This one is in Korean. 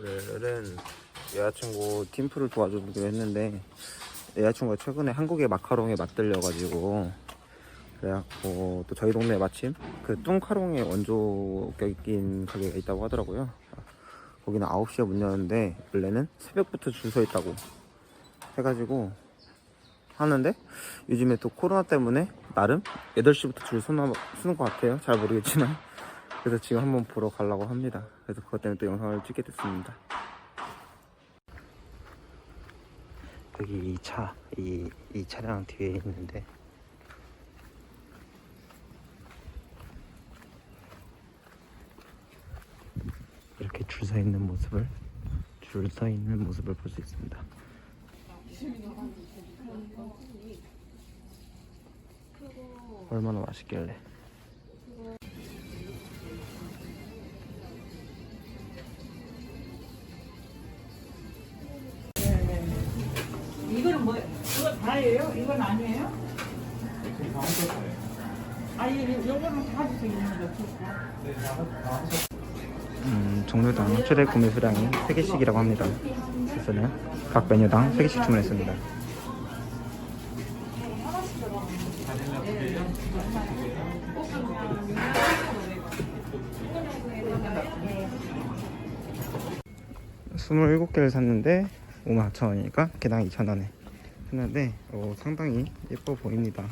오늘은 여자친구 팀플을 도와주기로 했는데 여자친구가 최근에 한국의 마카롱에 맛들려가지고 그래갖고 또 저희 동네에 마침 그 뚱카롱의 원조격인 가게가 있다고 하더라고요. 거기는 9시에 문 여는데 원래는 새벽부터 줄 서 있다고 해가지고 하는데 요즘에 또 코로나 때문에 나름 8시부터 줄 서는 것 같아요. 잘 모르겠지만 그래서 지금 한번 보러 가려고 합니다 그래서 그것 때문에 또 영상을 찍게 됐습니다 여기 이 차, 이, 이 차량 뒤에 있는데 이렇게 줄 서 있는 모습을 줄 서 있는 모습을 볼 수 있습니다. 얼마나 맛있길래? 이거는 뭐, 이거 다예요? 이건 아니에요? 음, 종류당 최대 구매 수량이 3개씩이라고 합니다. 그래서는 각 메뉴당 3개씩 주문했습니다. 스물일곱 개를 샀는데 5만 4천 원이니까 개당 2천 원에 했는데 어, 상당히 예뻐 보입니다.